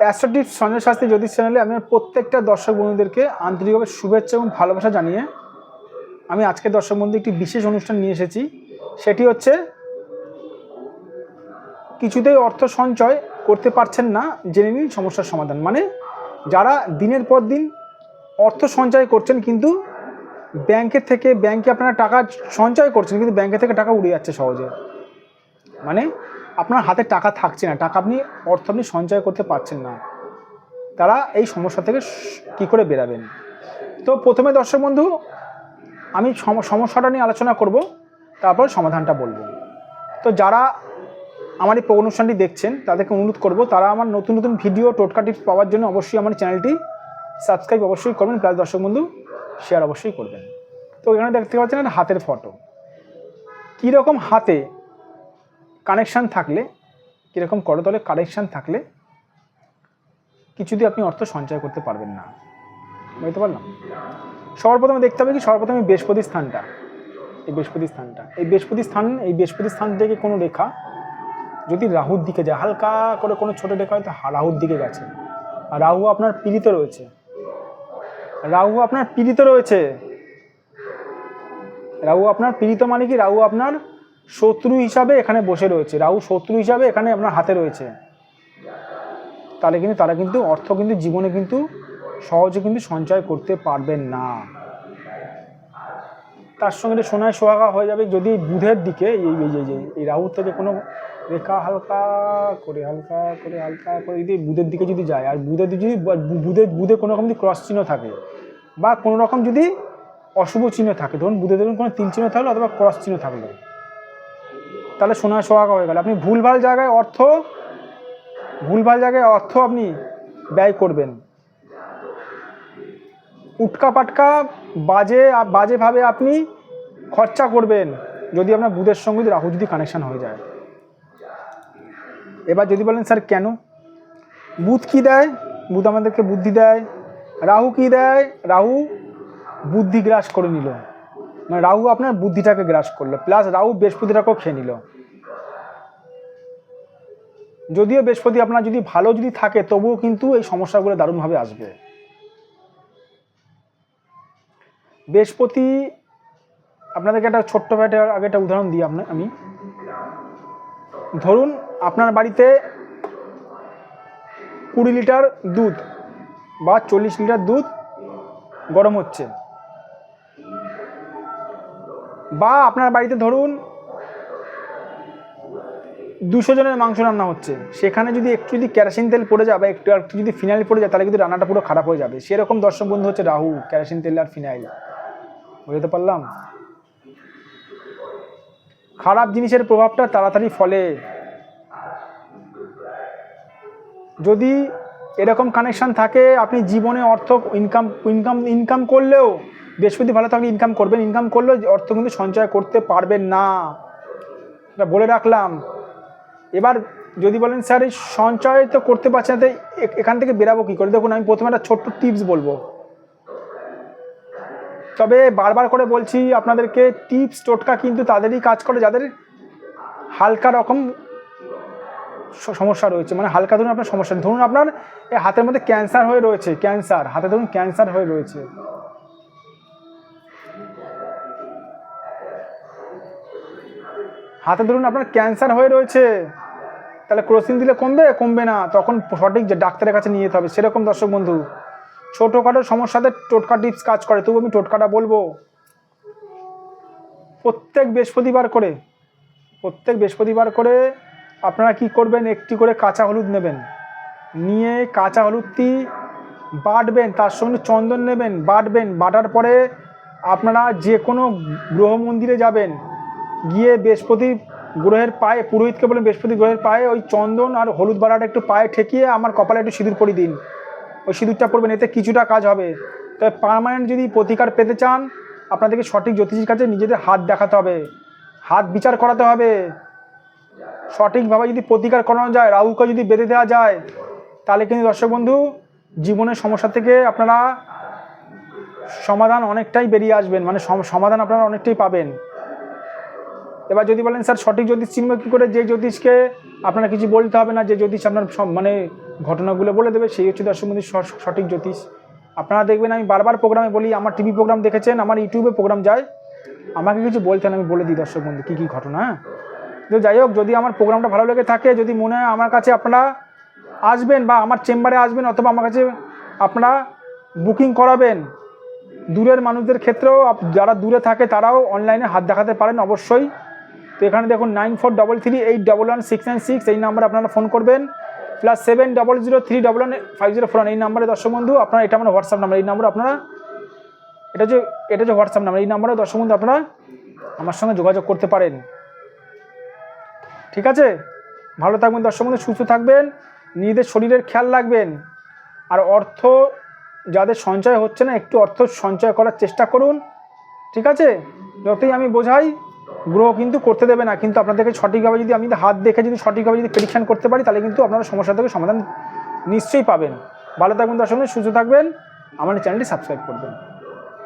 অ্যাস্ট্রোটিপ সঞ্জয় শাস্ত্রী জ্যোতিষ চ্যানেলে আমি প্রত্যেকটা দর্শক বন্ধুদেরকে আন্তরিকভাবে শুভেচ্ছা এবং ভালোবাসা জানিয়ে আমি আজকে দর্শক বন্ধু একটি বিশেষ অনুষ্ঠান নিয়ে এসেছি। সেটি হচ্ছে কিছুতেই অর্থ সঞ্চয় করতে পারছেন না, জেনে নিন সমস্যার সমাধান। মানে যারা দিনের পর দিন অর্থ সঞ্চয় করছেন কিন্তু ব্যাংকের থেকে ব্যাংকে আপনারা টাকা সঞ্চয় করছেন, কিন্তু ব্যাংকে থেকে টাকা উড়ে যাচ্ছে সহজে। মানে আপনার হাতে টাকা থাকছে না, টাকা আপনি, অর্থ আপনি সঞ্চয় করতে পারছেন না। তারা এই সমস্যা থেকে কি করে বেরাবেন? তো প্রথমে দর্শক বন্ধু, আমি সম- সমস্যাটা নিয়ে আলোচনা করব, তারপর সমাধানটা বলব। তো যারা আমার এই অনুষ্ঠানটি দেখছেন, তাদেরকে অনুরোধ করব, তারা আমার নতুন নতুন ভিডিও, টোটকা টিপস পাওয়ার জন্য অবশ্যই আমার চ্যানেলটি সাবস্ক্রাইব অবশ্যই করবেন, প্লাস দর্শক বন্ধু শেয়ার অবশ্যই করবেন। তো এখানে দেখতে পাচ্ছেন হাতের ফটো কীরকম হাতে কানেকশান থাকলে, কীরকম করতলে কানেকশান থাকলে কিছুতেই আপনি অর্থ সঞ্চয় করতে পারবেন না। বুঝতে পারলাম? সর্বপ্রথমে দেখতে হবে কি, সর্বপ্রথমে বৃহস্পতি স্থানটা, এই বৃহস্পতি স্থানটা, এই বৃহস্পতি স্থান, এই বৃহস্পতি স্থান থেকে কোনো রেখা, যদি রাহুর দিকে যায়, হালকা করে কোনো ছোটো রেখা হয়তো হা- রাহুর দিকে গেছে। আর রাহু আপনার পীড়িত রয়েছে। রাহু আপনার পীড়িত রয়েছে। রাহু আপনার পীড়িত মানে কি? রাহু আপনার শত্রু হিসাবে এখানে বসে রয়েছে। রাহু শত্রু হিসাবে এখানে আপনার হাতে রয়েছে। তাহলে কিন্তু তারা কিন্তু অর্থ কিন্তু জীবনে কিন্তু সহজে কিন্তু সঞ্চয় করতে পারবেন না। তার সঙ্গে সোনায় সোহাগা হয়ে যাবে। যদি বুধের দিকে এই যে এই রাহু থেকে কোনো রেখা হালকা করে হালকা করে হালকা করে যদি বুধের দিকে যদি যায়, আর বুধের দিকে যদি বুধের বুধে কোনো রকম যদি ক্রস চিহ্ন থাকে বা কোনো রকম যদি অশুভ চিহ্ন থাকে, ধরুন বুধে ধরুন কোনো তিন চিহ্ন থাকল অথবা ক্রস চিহ্ন থাকল তাহলে সোনায় সোহাগা হয়ে গেল? আপনি ভুলভাল জায়গায় অর্থ, ভুলভাল জায়গায় অর্থ আপনি ব্যয় করবেন। উটকা পাটকা বাজে বাজেভাবে আপনি খরচা করবেন যদি আপনার বুধের সঙ্গে রাহু যদি কানেকশান হয়ে যায়। এবার যদি বলেন, স্যার, কেন? বুধ কি দেয়? বুধ আমাদেরকে বুদ্ধি দেয়। রাহু কি দেয়? রাহু বুদ্ধি গ্রাস করে নিল। মানে রাহু আপনার বুদ্ধিটাকে গ্রাস করল প্লাস রাহু বৃহস্পতিটাকেও খেয়ে নিল। যদিও বৃহস্পতি আপনার যদি ভালো যদি থাকে, তবুও কিন্তু এই সমস্যাগুলো দারুণভাবে আসবে। বৃহস্পতি, আপনাদেরকে একটা ছোট্ট একটা আগে একটা উদাহরণ দিই আপনার আমি। ধরুন আপনার বাড়িতে কুড়ি লিটার দুধ বা চল্লিশ লিটার দুধ গরম হচ্ছে। বা আপনার বাড়িতে ধরুন দুশো জনের মাংস রান্না হচ্ছে, সেখানে যদি একটু যদি কেরোসিন তেল পড়ে যায় বা একটু একটু যদি ফিনাইল পড়ে যায়, তাহলে কিন্তু রান্নাটা পুরো খারাপ হয়ে যাবে। সেরকম দর্শক বন্ধু হচ্ছে রাহু, কেরোসিন তেল আর ফিনাইল। বুঝতে পারলাম? খারাপ জিনিসের প্রভাবটা তাড়াতাড়ি ফলে। যদি এরকম কানেকশান থাকে, আপনি জীবনে অর্থ ইনকাম ইনকাম ইনকাম করলেও বৃহস্পতি ভালো থাকলে ইনকাম করবেন। ইনকাম করলেও অর্থ কিন্তু সঞ্চয় করতে পারবেন না। এটা বলে রাখলাম। এবার যদি বলেন, স্যার, এই সঞ্চয় তো করতে পারছি না তাই এখান থেকে বেরাবো কী করে? দেখুন, আমি প্রথমে একটা ছোট্ট টিপস বলব। তবে বারবার করে বলছি আপনাদেরকে টিপস টোটকা কিন্তু তাদেরই কাজ করে, যাদের হালকা রকম সমস্যা রয়েছে। মানে হালকা ধরুন আপনার সমস্যা ধরুন আপনার হাতের মধ্যে ক্যান্সার হয়ে রয়েছে ক্যান্সার হাতে ধরুন ক্যান্সার হয়ে রয়েছে। হাতে ধরুন আপনার ক্যান্সার হয়ে রয়েছে, তাহলে ক্রোসিন দিলে কমবে? কমবে না। তখন সঠিক যে ডাক্তারের কাছে নিয়ে যেতে হবে। সেরকম দর্শক বন্ধু, ছোটোখাটো সমস্যাতে টোটকা টিপস কাজ করে। তবু আমি টোটকাটা বলব, প্রত্যেক বৃহস্পতিবার করে, প্রত্যেক বৃহস্পতিবার করে আপনারা কি করবেন? একটি করে কাঁচা হলুদ নেবেন। নিয়ে কাঁচা হলুদটি বাটবেন, তার সঙ্গে চন্দন নেবেন, বাটবেন। বাটার পরে আপনারা যে কোনো গ্রহ মন্দিরে যাবেন। গিয়ে বৃহস্পতি গ্রহের পায়ে, পুরোহিতকে বলেন বৃহস্পতি গ্রহের পায়ে ওই চন্দন আর হলুদ বাড়াটা একটু পায়ে ঠেকিয়ে আমার কপালে একটু সিঁদুর পরিয়ে দিন। ওই সিঁদুরটা পড়বেন এতে কিছুটা কাজ হবে। তবে পার্মানেন্ট যদি প্রতিকার পেতে চান, আপনাদেরকে সঠিক জ্যোতিষীর কাছে নিজেদের হাত দেখাতে হবে। হাত বিচার করাতে হবে। সঠিকভাবে যদি প্রতিকার করানো যায়, রাহুকে যদি বেঁধে দেওয়া যায়, তাহলে কিন্তু দর্শক বন্ধু, জীবনের সমস্যা থেকে আপনারা সমাধান অনেকটাই বেরিয়ে আসবেন। মানে সম- সমাধান আপনারা অনেকটাই পাবেন। এবার যদি বলেন, স্যার, সঠিক জ্যোতিষ চিনব কী করে? যে জ্যোতিষকে আপনারা কিছু বলতে হবে না, যে জ্যোতিষ আপনার সব মানে ঘটনাগুলো বলে দেবে, সেই হচ্ছে দর্শক বন্ধু সঠিক জ্যোতিষ। আপনারা দেখবেন, আমি বারবার প্রোগ্রামে বলি, আমার টিভি প্রোগ্রাম দেখেছেন, আমার ইউটিউবে প্রোগ্রাম যায়। আমাকে কিছু বলতেন আমি বলে দিই দর্শক বন্ধু, কী কী ঘটনা হ্যাঁ? তো যাই হোক, যদি আমার প্রোগ্রামটা ভালো লেগে থাকে, যদি মনে হয় আমার কাছে আপনারা আসবেন বা আমার চেম্বারে আসবেন অথবা আমার কাছে আপনারা বুকিং করাবেন, দূরের মানুষদের ক্ষেত্রেও যারা দূরে থাকে তারাও অনলাইনে হাত দেখাতে পারেন অবশ্যই। তো এখানে দেখুন nine four double three eight double one six nine six এই নাম্বারে আপনারা ফোন করবেন plus seven double zero three double one five zero four এই নাম্বারে দর্শক বন্ধু, আপনারা এটা আমার হোয়াটসঅ্যাপ নাম্বার এই নাম্বার আপনারা, এটা যে এটা যে হোয়াটসঅ্যাপ নাম্বার এই নাম্বারে দর্শক বন্ধু আপনারা আমার সঙ্গে যোগাযোগ করতে পারেন। ঠিক আছে? ভালো থাকবেন দর্শক বন্ধু, সুস্থ থাকবেন, নিজেদের শরীরের খেয়াল রাখবেন, আর অর্থ যাদের সঞ্চয় হচ্ছে না, একটু অর্থ সঞ্চয় করার চেষ্টা করুন, ঠিক আছে? যতই আমি বোঝাই গ্রহ কিন্তু করতে দেবে না। কিন্তু আপনাদেরকে সঠিকভাবে যদি আমি হাত দেখে যদি সঠিকভাবে যদি প্রেডিকশান করতে পারি, তাহলে কিন্তু আপনারা সমস্যা থেকে সমাধান নিশ্চয়ই পাবেন। ভালো থাকবেন দর্শক সুস্থ থাকবেন। আমার চ্যানেলটি সাবস্ক্রাইব করবেন।